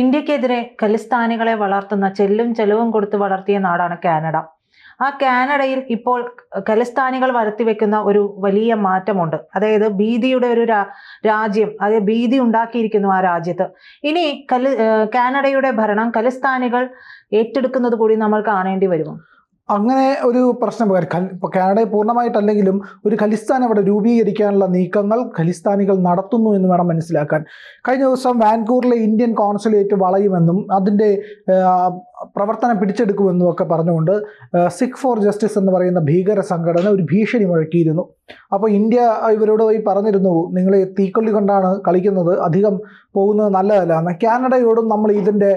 ഇന്ത്യക്കെതിരെ ഖലിസ്ഥാനികളെ വളർത്തുന്ന ചെല്ലും ചെലവും കൊടുത്ത് വളർത്തിയ നാടാണ് കാനഡ. ആ കാനഡയിൽ ഇപ്പോൾ ഖലിസ്ഥാനികൾ വരുത്തിവെക്കുന്ന ഒരു വലിയ മാറ്റമുണ്ട്. അതായത് ഭീതിയുടെ ഒരു രാജ്യം അതായത് ഭീതി ഉണ്ടാക്കിയിരിക്കുന്നു ആ രാജ്യത്ത്. ഇനി കലി കാനഡയുടെ ഭരണം ഖലിസ്ഥാനികൾ ഏറ്റെടുക്കുന്നത് കൂടി നമ്മൾ കാണേണ്ടി വരുമോ? അങ്ങനെ ഒരു പ്രശ്നം ഇപ്പോൾ കാനഡയെ പൂർണമായിട്ടല്ലെങ്കിലും ഒരു ഖലിസ്ഥാൻ അവിടെ രൂപീകരിക്കാനുള്ള നീക്കങ്ങൾ ഖലിസ്ഥാനികൾ നടത്തുന്നു എന്ന് വേണം മനസ്സിലാക്കാൻ. കഴിഞ്ഞ ദിവസം വാൻകൂറിലെ ഇന്ത്യൻ കോൺസുലേറ്റ് വളയുമെന്നും അതിന്റെ പ്രവർത്തനം പിടിച്ചെടുക്കുമെന്നും ഒക്കെ പറഞ്ഞുകൊണ്ട് സിഖ് ഫോർ ജസ്റ്റിസ് എന്ന് പറയുന്ന ഭീകര സംഘടന ഒരു ഭീഷണി മുഴക്കിയിരുന്നു. അപ്പോൾ ഇന്ത്യ ഇവരോട് പോയി പറഞ്ഞിരുന്നു നിങ്ങൾ തീക്കൊള്ളി കൊണ്ടാണ് കളിക്കുന്നത് അധികം പോകുന്നത് നല്ലതല്ല എന്ന്. കാനഡയോടും നമ്മൾ ഇതിന്റെ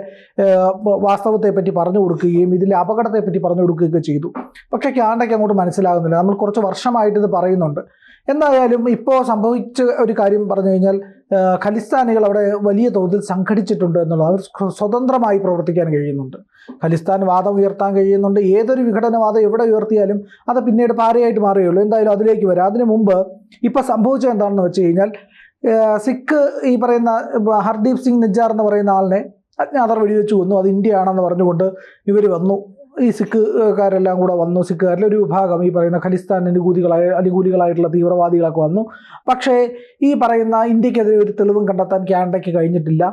വാസ്തവത്തെ പറ്റി പറഞ്ഞു കൊടുക്കുകയും ഇതിലെ അപകടത്തെ പറ്റി പറഞ്ഞു കൊടുക്കുകയൊക്കെ ചെയ്തു. പക്ഷേ കാനഡയ്ക്ക് അങ്ങോട്ട് മനസ്സിലാകുന്നില്ല. നമ്മൾ കുറച്ച് വർഷമായിട്ട് ഇത് പറയുന്നുണ്ട്. എന്തായാലും ഇപ്പോൾ സംഭവിച്ച ഒരു കാര്യം പറഞ്ഞു കഴിഞ്ഞാൽ ഖലിസ്ഥാനികൾ അവിടെ വലിയ തോതിൽ സംഘടിച്ചിട്ടുണ്ട് എന്നുള്ളത് അവർ സ്വതന്ത്രമായി പ്രവർത്തിക്കാൻ കഴിയുന്നുണ്ട്. ഖലിസ്ഥാൻ വാദം ഉയർത്താൻ കഴിയുന്നുണ്ട്. ഏതൊരു വിഘടനവാദം എവിടെ ഉയർത്തിയാലും അത് പിന്നീട് പാരയായിട്ട് മാറുകയുള്ളൂ. എന്തായാലും അതിലേക്ക് വരാം. അതിനു മുമ്പ് ഇപ്പോൾ സംഭവിച്ചത് എന്താണെന്ന് വെച്ച് കഴിഞ്ഞാൽ സിഖ് ഈ പറയുന്ന ഹർദീപ് സിംഗ് നിജാർ എന്ന് പറയുന്ന ആളിനെ അജ്ഞാതർ വെടിവെച്ച് കൊന്നു. അത് ഇന്ത്യയാണെന്ന് പറഞ്ഞുകൊണ്ട് ഇവർ വന്നു. ഈ സിഖുകാരെല്ലാം കൂടെ വന്നു. സിഖുകാരിലെ ഒരു വിഭാഗം ഈ പറയുന്ന ഖലിസ്ഥാൻ അനുകൂലികളായ അനുകൂലികളായിട്ടുള്ള തീവ്രവാദികളൊക്കെ വന്നു. പക്ഷേ ഈ പറയുന്ന ഇന്ത്യക്കെതിരെ ഒരു തെളിവും കണ്ടെത്താൻ കാനഡയ്ക്ക് കഴിഞ്ഞിട്ടില്ല.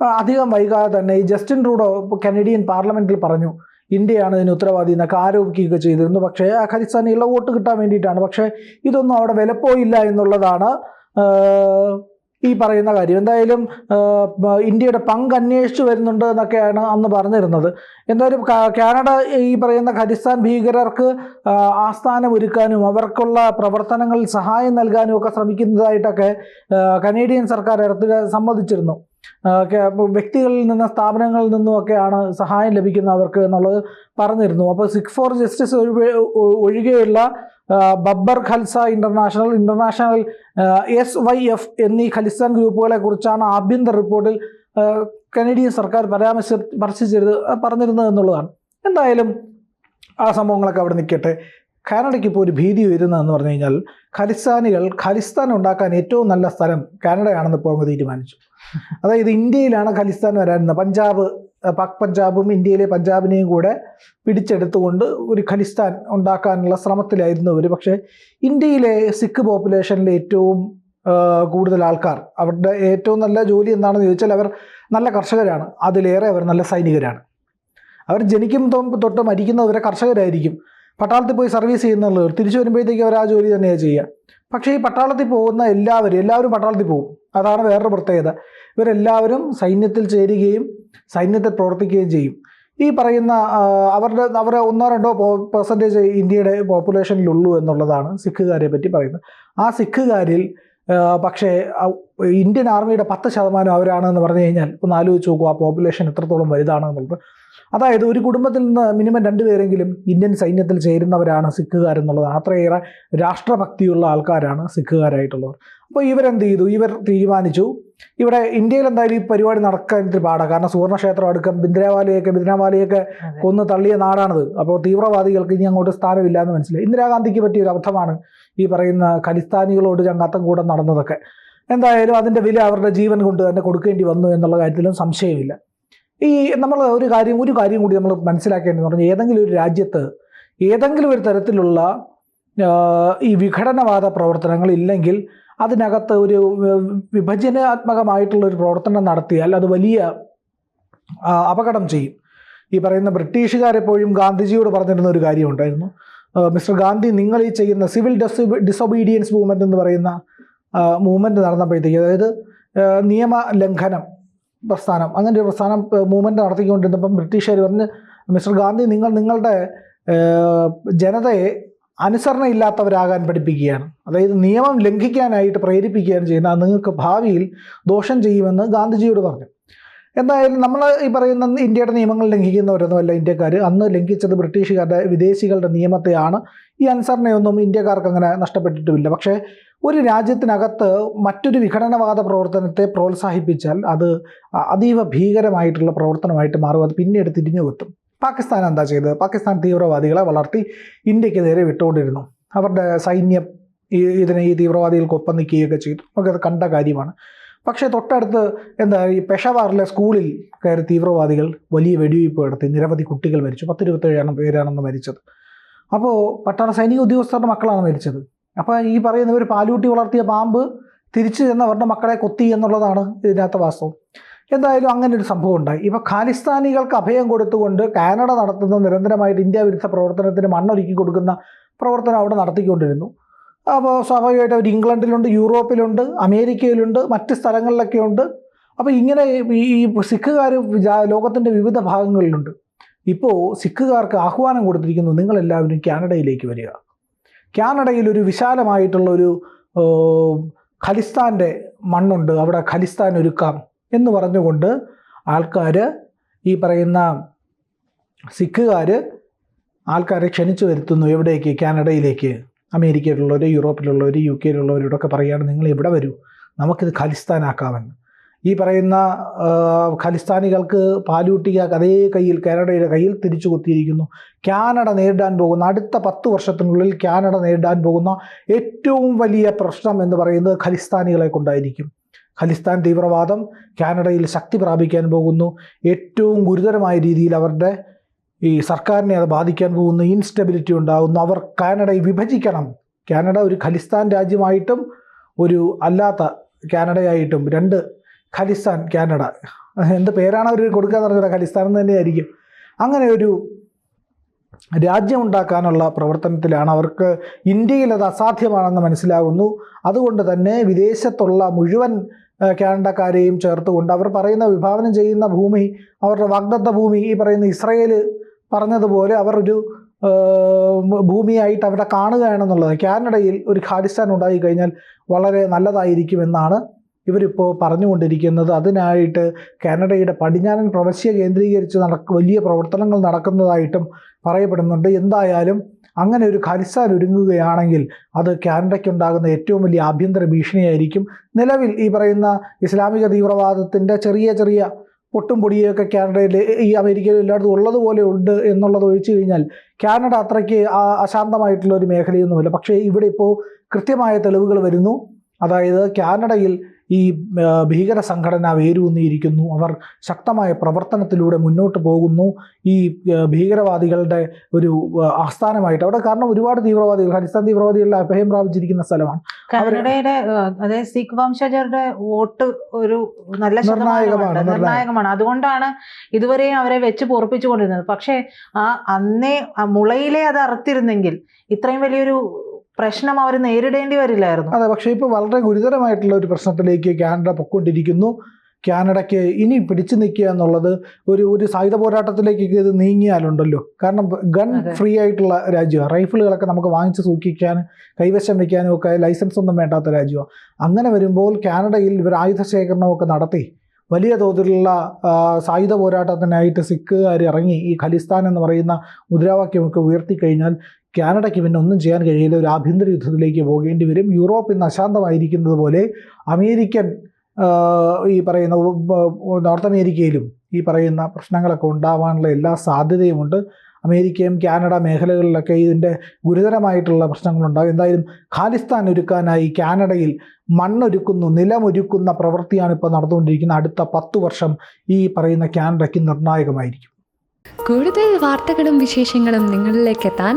അധികം വൈകാതെ തന്നെ ഈ ജസ്റ്റിൻ റൂഡോ കനേഡിയൻ പാർലമെന്റിൽ പറഞ്ഞു ഇന്ത്യയാണ് ഇതിന് ഉത്തരവാദി എന്നൊക്കെ ആരോപിക്കുകയൊക്കെ ചെയ്തിരുന്നു. പക്ഷേ ആ ഖലിസ്ഥാനിയുള്ള വോട്ട് കിട്ടാൻ വേണ്ടിയിട്ടാണ്. പക്ഷേ ഇതൊന്നും അവിടെ വിലപ്പോയില്ല എന്നുള്ളതാണ് ഈ പറയുന്ന കാര്യം. എന്തായാലും ഇന്ത്യയുടെ പങ്ക് അന്വേഷിച്ചു വരുന്നുണ്ട് എന്നൊക്കെയാണ് അന്ന് പറഞ്ഞിരുന്നത്. എന്തായാലും കാനഡ ഈ പറയുന്ന ഖലിസ്ഥാൻ ഭീകരർക്ക് ആസ്ഥാനം ഒരുക്കാനും അവർക്കുള്ള പ്രവർത്തനങ്ങളിൽ സഹായം നൽകാനും ഒക്കെ ശ്രമിക്കുന്നതായിട്ടൊക്കെ കനേഡിയൻ സർക്കാർ ഇടത്തിൽ സമ്മതിച്ചിരുന്നു. വ്യക്തികളിൽ നിന്ന് സ്ഥാപനങ്ങളിൽ നിന്നുമൊക്കെയാണ് സഹായം ലഭിക്കുന്നത് അവർക്ക് എന്നുള്ളത് പറഞ്ഞിരുന്നു. അപ്പോൾ സിക്സ് ഫോർ ജസ്റ്റിസ് ഒഴികെയുള്ള Babbar Khalsa international international S Y F എന്നീ ഖലിസ്ഥാൻ ഗ്രൂപ്പുകളെ കുറിച്ചാണ് ആഭ്യന്തര റിപ്പോർട്ടിൽ കനേഡിയൻ സർക്കാർ പരാമർശ പറഞ്ഞിരുന്നത് എന്നുള്ളതാണ്. എന്തായാലും ആ സംഭവങ്ങളൊക്കെ അവിടെ നിൽക്കട്ടെ. കാനഡയ്ക്ക് ഇപ്പോൾ ഒരു ഭീതി വരുന്നതെന്ന് പറഞ്ഞു കഴിഞ്ഞാൽ ഖലിസ്ഥാനികൾ ഖലിസ്ഥാൻ ഉണ്ടാക്കാൻ ഏറ്റവും നല്ല സ്ഥലം കാനഡയാണെന്ന് ഇപ്പോൾ അങ്ങ് തീരുമാനിച്ചു. അതായത് ഇന്ത്യയിലാണ് ഖലിസ്ഥാൻ വരാനുന്നത് പഞ്ചാബ് പാക് പഞ്ചാബും ഇന്ത്യയിലെ പഞ്ചാബിനെയും കൂടെ പിടിച്ചെടുത്തുകൊണ്ട് ഒരു ഖലിസ്ഥാൻ ഉണ്ടാക്കാനുള്ള ശ്രമത്തിലായിരുന്നു അവർ പക്ഷേ ഇന്ത്യയിലെ സിഖ് പോപ്പുലേഷനിലെ ഏറ്റവും കൂടുതൽ ആൾക്കാർ അവരുടെ ഏറ്റവും നല്ല ജോലി എന്താണെന്ന് ചോദിച്ചാൽ അവർ നല്ല കർഷകരാണ്. അതിലേറെ അവർ നല്ല സൈനികരാണ്. അവർ ജനിക്കും തൊട്ട് മരിക്കുന്നവരെ കർഷകരായിരിക്കും. പട്ടാളത്തിൽ പോയി സർവീസ് ചെയ്യുന്നുള്ളവർ തിരിച്ചു വരുമ്പോഴത്തേക്ക് അവർ ആ ജോലി തന്നെയാണ് ചെയ്യുക. പക്ഷേ ഈ പട്ടാളത്തിൽ പോകുന്ന എല്ലാവരും എല്ലാവരും പട്ടാളത്തിൽ പോകും. അതാണ് വേറൊരു പ്രത്യേകത. ഇവരെല്ലാവരും സൈന്യത്തിൽ ചേരുകയും സൈന്യത്തിൽ പ്രവർത്തിക്കുകയും ചെയ്യും. ഈ പറയുന്ന അവരുടെ അവരെ ഒന്നോ രണ്ടോ പെർസെന്റേജ് ഇന്ത്യയുടെ പോപ്പുലേഷനിലുള്ളൂ എന്നുള്ളതാണ് സിഖുകാരെ പറ്റി പറയുന്നത്. ആ സിഖുകാരിൽ പക്ഷേ ഇന്ത്യൻ ആർമിയുടെ പത്ത് ശതമാനം അവരാണെന്ന് പറഞ്ഞു കഴിഞ്ഞാൽ ഒന്ന് ആലോചിച്ച് നോക്കുക ആ പോപ്പുലേഷൻ എത്രത്തോളം വലുതാണ് എന്നുള്ളത് അതായത് ഒരു കുടുംബത്തിൽ നിന്ന് മിനിമം രണ്ടുപേരെങ്കിലും ഇന്ത്യൻ സൈന്യത്തിൽ ചേരുന്നവരാണ് സിഖുകാരെന്നുള്ളതാണ് അത്രയേറെ രാഷ്ട്രഭക്തിയുള്ള ആൾക്കാരാണ് സിഖുകാരായിട്ടുള്ളവർ. അപ്പോൾ ഇവരെന്ത് ചെയ്തു? ഇവർ തീരുമാനിച്ചു. ഇവിടെ ഇന്ത്യയിൽ എന്തായാലും ഈ പരിപാടി നടക്കാൻ ഇത്തിരി പാടാണ് കാരണം സുവർണക്ഷേത്രം അടുക്കം ബിന്ദ്രാവാലിയൊക്കെ ബിന്ദ്രാവാലിയൊക്കെ കൊന്ന് തള്ളിയ നാടാണത്. അപ്പോൾ തീവ്രവാദികൾക്ക് ഇനി അങ്ങോട്ട് സ്ഥാനമില്ല എന്ന് മനസ്സിലായി. ഇന്ദിരാഗാന്ധിക്ക് പറ്റിയ ഒരു അബദ്ധമാണ് ഈ പറയുന്ന ഖലിസ്ഥാനികളോട് ചങ്ങാത്തം കൂടെ നടന്നതൊക്കെ. എന്തായാലും അതിന്റെ വില അവരുടെ ജീവൻ കൊണ്ട് തന്നെ കൊടുക്കേണ്ടി വന്നു എന്നുള്ള കാര്യത്തിലും സംശയമില്ല. ഈ നമ്മൾ ഒരു കാര്യം ഒരു കാര്യം കൂടി നമ്മൾ മനസ്സിലാക്കേണ്ടതെന്ന് പറഞ്ഞാൽ ഏതെങ്കിലും ഒരു രാജ്യത്ത് ഏതെങ്കിലും ഒരു തരത്തിലുള്ള ഈ വിഘടനവാദ പ്രവർത്തനങ്ങൾ ഇല്ലെങ്കിൽ അതിനകത്ത് ഒരു വിഭജനാത്മകമായിട്ടുള്ള ഒരു പ്രവർത്തനം നടത്തിയാൽ അത് വലിയ അപകടം ചെയ്യും. ഈ പറയുന്ന ബ്രിട്ടീഷുകാരെപ്പോഴും ഗാന്ധിജിയോട് പറഞ്ഞിരുന്ന ഒരു കാര്യം ഉണ്ടായിരുന്നു. മിസ്റ്റർ ഗാന്ധി നിങ്ങൾ ഈ ചെയ്യുന്ന സിവിൽ ഡിസ് ഡിസൊബീഡിയൻസ് മൂവ്മെന്റ് എന്ന് പറയുന്ന മൂവ്മെന്റ് നടന്നപ്പോഴത്തേക്ക് അതായത് നിയമ ലംഘനം പ്രസ്ഥാനം. അങ്ങനെ ഒരു പ്രസ്ഥാനം മൂവ്മെന്റ് നടത്തിക്കൊണ്ടിരുന്നപ്പം ബ്രിട്ടീഷുകാർ പറഞ്ഞ് മിസ്റ്റർ ഗാന്ധി നിങ്ങൾ നിങ്ങളുടെ ജനതയെ അനുസരണ അനുസരണയില്ലാത്തവരാകാൻ പഠിപ്പിക്കുകയാണ്. അതായത് നിയമം ലംഘിക്കാനായിട്ട് പ്രേരിപ്പിക്കുകയാണ് ചെയ്യുന്നത്. അത് നിങ്ങൾക്ക് ഭാവിയിൽ ദോഷം ചെയ്യുമെന്ന് ഗാന്ധിജിയോട് പറഞ്ഞു. എന്തായാലും നമ്മൾ ഈ പറയുന്ന ഇന്ത്യയുടെ നിയമങ്ങൾ ലംഘിക്കുന്നവരൊന്നുമല്ല ഇന്ത്യക്കാർ അന്ന് ലംഘിച്ചത് ബ്രിട്ടീഷുകാരുടെ വിദേശികളുടെ നിയമത്തെയാണ്. ഈ അനുസരണയൊന്നും ഇന്ത്യക്കാർക്ക് അങ്ങനെ നഷ്ടപ്പെട്ടിട്ടുമില്ല. പക്ഷേ ഒരു രാജ്യത്തിനകത്ത് മറ്റൊരു വിഘടനവാദ പ്രവർത്തനത്തെ പ്രോത്സാഹിപ്പിച്ചാൽ അത് അതീവ ഭീകരമായിട്ടുള്ള പ്രവർത്തനമായിട്ട് മാറും. അത് പിന്നീട് തിരിഞ്ഞു കുത്തും. പാകിസ്ഥാൻ എന്താ ചെയ്തത്? പാകിസ്ഥാൻ തീവ്രവാദികളെ വളർത്തി ഇന്ത്യയ്ക്ക് നേരെ വിട്ടുകൊണ്ടിരുന്നു. അവരുടെ സൈന്യം ഈ ഇതിനെ ഈ തീവ്രവാദികൾക്കൊപ്പം നിൽക്കുകയൊക്കെ ചെയ്തു. നമുക്ക് അത് കണ്ട കാര്യമാണ്. പക്ഷേ തൊട്ടടുത്ത് എന്താ ഈ പെഷവാറിലെ സ്കൂളിൽ കയറി തീവ്രവാദികൾ വലിയ വെടിവയ്പ് നടത്തി. നിരവധി കുട്ടികൾ മരിച്ചു. പത്തിരുപത്തേഴാണ് പേരാണെന്ന് മരിച്ചത്. അപ്പോൾ പട്ടാള സൈനിക ഉദ്യോഗസ്ഥരുടെ മക്കളാണ് മരിച്ചത്. അപ്പോൾ ഈ പറയുന്ന ഒരു പാലൂട്ടി വളർത്തിയ പാമ്പ് തിരിച്ചു ചെന്ന് അവരുടെ മക്കളെ കൊത്തി എന്നുള്ളതാണ് ഇതിനകത്ത് വാസ്തവം. എന്തായാലും അങ്ങനെ ഒരു സംഭവം ഉണ്ടായി. ഇപ്പോൾ ഖാലിസ്ഥാനികൾക്ക് അഭയം കൊടുത്തുകൊണ്ട് കാനഡ നടത്തുന്ന നിരന്തരമായിട്ട് ഇന്ത്യ വിരുദ്ധ പ്രവർത്തനത്തിന് മണ്ണൊരുക്കി കൊടുക്കുന്ന പ്രവർത്തനം അവിടെ നടത്തിക്കൊണ്ടിരുന്നു. അപ്പോൾ സ്വാഭാവികമായിട്ട് അവർ ഇംഗ്ലണ്ടിലുണ്ട് യൂറോപ്പിലുണ്ട് അമേരിക്കയിലുണ്ട് മറ്റ് സ്ഥലങ്ങളിലൊക്കെ ഉണ്ട് അപ്പോൾ ഇങ്ങനെ ഈ സിഖുകാർ ലോകത്തിന്റെ വിവിധ ഭാഗങ്ങളിലുണ്ട്. ഇപ്പോൾ സിഖുകാർക്ക് ആഹ്വാനം കൊടുത്തിരിക്കുന്നു നിങ്ങളെല്ലാവരും കാനഡയിലേക്ക് വരിക. കാനഡയിൽ ഒരു വിശാലമായിട്ടുള്ള ഒരു ഖലിസ്ഥാന്റെ മണ്ണുണ്ട്. അവിടെ ഖലിസ്ഥാൻ ഒരുക്കാം എന്ന് പറഞ്ഞുകൊണ്ട് ആൾക്കാർ ഈ പറയുന്ന സിഖുകാർ ആൾക്കാരെ ക്ഷണിച്ചു വരുത്തുന്നു എവിടേക്ക്? കാനഡയിലേക്ക്. അമേരിക്കയിലുള്ളവർ യൂറോപ്പിലുള്ളവർ യു കെയിലുള്ളവരോടൊക്കെ പറയുകയാണ് നിങ്ങൾ ഇവിടെ വരൂ. നമുക്കിത് ഖലിസ്ഥാനാക്കാമെന്ന്. ഈ പറയുന്ന ഖലിസ്ഥാനികൾക്ക് പാലൂട്ടിക അതേ കയ്യിൽ കാനഡയുടെ കയ്യിൽ തിരിച്ചു കുത്തിയിരിക്കുന്നു. കാനഡ നേരിടാൻ പോകുന്ന അടുത്ത പത്ത് വർഷത്തിനുള്ളിൽ കാനഡ നേരിടാൻ പോകുന്ന ഏറ്റവും വലിയ പ്രശ്നം എന്ന് പറയുന്നത് ഖലിസ്ഥാനികളെ കൊണ്ടായിരിക്കും. ഖലിസ്ഥാൻ തീവ്രവാദം കാനഡയിൽ ശക്തി പ്രാപിക്കാൻ പോകുന്നു. ഏറ്റവും ഗുരുതരമായ രീതിയിൽ അവരുടെ ഈ സർക്കാരിനെ അത് ബാധിക്കാൻ പോകുന്നു. ഇൻസ്റ്റബിലിറ്റി ഉണ്ടാകുന്നു. അവർ കാനഡയെ വിഭജിക്കണം. കാനഡ ഒരു ഖലിസ്ഥാൻ രാജ്യമായിട്ടും ഒരു അല്ലാത്ത കാനഡയായിട്ടും രണ്ട് ഖലിസ്ഥാൻ കാനഡ. എന്ത് പേരാണ് അവർ കൊടുക്കുക എന്ന് പറഞ്ഞാൽ ഖലിസ്ഥാൻ എന്ന് തന്നെയായിരിക്കും. അങ്ങനെ ഒരു രാജ്യം ഉണ്ടാക്കാനുള്ള പ്രവർത്തനത്തിലാണ് അവർക്ക് ഇന്ത്യയിൽ അത് അസാധ്യമാണെന്ന് മനസ്സിലാകുന്നു. അതുകൊണ്ട് തന്നെ വിദേശത്തുള്ള മുഴുവൻ കാനഡക്കാരെയും ചേർത്തുകൊണ്ട് അവർ പറയുന്ന വിഭാവനം ചെയ്യുന്ന ഭൂമി അവരുടെ വാഗ്ദത്ത ഭൂമി ഈ പറയുന്ന ഇസ്രയേൽ പറഞ്ഞതുപോലെ അവർ ഒരു ഭൂമിയായിട്ട് അവിടെ കാണുകയാണെന്നുള്ളത് കാനഡയിൽ ഒരു ഖാലിസ്ഥാൻ ഉണ്ടായി കഴിഞ്ഞാൽ വളരെ നല്ലതായിരിക്കുമെന്നാണ് ഇവരിപ്പോൾ പറഞ്ഞുകൊണ്ടിരിക്കുന്നത് അതിനായിട്ട് കാനഡയുടെ പടിഞ്ഞാറൻ പ്രവശ്യ കേന്ദ്രീകരിച്ച് നടക്ക വലിയ പ്രവർത്തനങ്ങൾ നടക്കുന്നതായിട്ടും പറയപ്പെടുന്നുണ്ട്. എന്തായാലും അങ്ങനെ ഒരു ഖലിസ്ഥാൻ ഒരുങ്ങുകയാണെങ്കിൽ അത് കാനഡയ്ക്കുണ്ടാകുന്ന ഏറ്റവും വലിയ ആഭ്യന്തര ഭീഷണിയായിരിക്കും. നിലവിൽ ഈ പറയുന്ന ഇസ്ലാമിക തീവ്രവാദത്തിന്റെ ചെറിയ ചെറിയ പൊട്ടും പൊടിയൊക്കെ കാനഡയിൽ ഈ അമേരിക്കയിൽ എല്ലായിടത്തും ഉള്ളതുപോലെ ഉണ്ട് എന്നുള്ളത് ഒഴിച്ചു കഴിഞ്ഞാൽ കാനഡ അത്രയ്ക്ക് അശാന്തമായിട്ടുള്ള ഒരു മേഖലയൊന്നുമില്ല. പക്ഷേ ഇവിടെ ഇപ്പോൾ കൃത്യമായ തെളിവുകൾ വരുന്നു. അതായത് കാനഡയിൽ ഈ ഭീകര സംഘടന വേരൂന്നിയിരിക്കുന്നു. അവർ ശക്തമായ പ്രവർത്തനത്തിലൂടെ മുന്നോട്ട് പോകുന്നു. ഈ ഭീകരവാദികളുടെ ഒരു ആസ്ഥാനമായിട്ട്. അവിടെ കാരണം ഒരുപാട് തീവ്രവാദികൾ ഹരിസ്ഥാൻ തീവ്രവാദികളുടെ അഭയം പ്രാപിച്ചിരിക്കുന്ന സ്ഥലമാണ്. കാനഡയുടെ അതായത് സിഖ് വംശജരുടെ വോട്ട് ഒരു നല്ല നിർണായകമാണ്, നിർണായകമാണ്. അതുകൊണ്ടാണ് ഇതുവരെയും അവരെ വെച്ച് പൊറപ്പിച്ചുകൊണ്ടിരുന്നത് പക്ഷേ ആ അന്നേ മുളയിലെ അത് അറുത്തിരുന്നെങ്കിൽ ഇത്രയും വലിയൊരു പ്രശ്നം അവർ നേരിടേണ്ടി വരില്ലായിരുന്നു. അതെ പക്ഷേ ഇപ്പോൾ വളരെ ഗുരുതരമായിട്ടുള്ള ഒരു പ്രശ്നത്തിലേക്ക് കാനഡ പൊക്കൊണ്ടിരിക്കുന്നു കാനഡയ്ക്ക് ഇനി പിടിച്ചു നിൽക്കുക എന്നുള്ളത് ഒരു ഒരു സായുധ പോരാട്ടത്തിലേക്ക് ഇത് നീങ്ങിയാലുണ്ടല്ലോ. കാരണം ഗൺ ഫ്രീ ആയിട്ടുള്ള രാജ്യമാണ്. റൈഫിളുകളൊക്കെ നമുക്ക് വാങ്ങിച്ച് സൂക്ഷിക്കാൻ കൈവശം വയ്ക്കാനും ഒക്കെ ലൈസൻസ് ഒന്നും വേണ്ടാത്ത രാജ്യമാണ്. അങ്ങനെ വരുമ്പോൾ കാനഡയിൽ ഇവർ ആയുധ ശേഖരണമൊക്കെ നടത്തി. വലിയ തോതിലുള്ള സായുധ പോരാട്ടത്തിനായിട്ട് സിഖുകാർ ഇറങ്ങി ഈ ഖലിസ്ഥാൻ എന്ന് പറയുന്ന മുദ്രാവാക്യമൊക്കെ ഉയർത്തിക്കഴിഞ്ഞാൽ കാനഡയ്ക്ക് പിന്നെ ഒന്നും ചെയ്യാൻ കഴിയില്ല. ഒരു ആഭ്യന്തര യുദ്ധത്തിലേക്ക് പോകേണ്ടി വരും. യൂറോപ്പ് ഇന്ന് അശാന്തമായിരിക്കുന്നത് പോലെ അമേരിക്കൻ ഈ പറയുന്ന നോർത്ത് അമേരിക്കയിലും ഈ പറയുന്ന പ്രശ്നങ്ങളൊക്കെ ഉണ്ടാവാനുള്ള എല്ലാ സാധ്യതയുമുണ്ട്. അമേരിക്കയും കാനഡ മേഖലകളിലൊക്കെ ഇതിന്റെ ഗുരുതരമായിട്ടുള്ള പ്രശ്നങ്ങളുണ്ടാകും. എന്തായാലും ഖാലിസ്ഥാൻ ഒരുക്കാനായി കാനഡയിൽ മണ്ണൊരുക്കുന്നു നിലമൊരുക്കുന്ന പ്രവൃത്തിയാണ് ഇപ്പോൾ നടന്നുകൊണ്ടിരിക്കുന്നത്. അടുത്ത പത്ത് വർഷം ഈ പറയുന്ന കാനഡയ്ക്ക് നിർണായകമായിരിക്കും. കൂടുതൽ വാർത്തകളും വിശേഷങ്ങളും നിങ്ങളിലേക്ക് എത്താൻ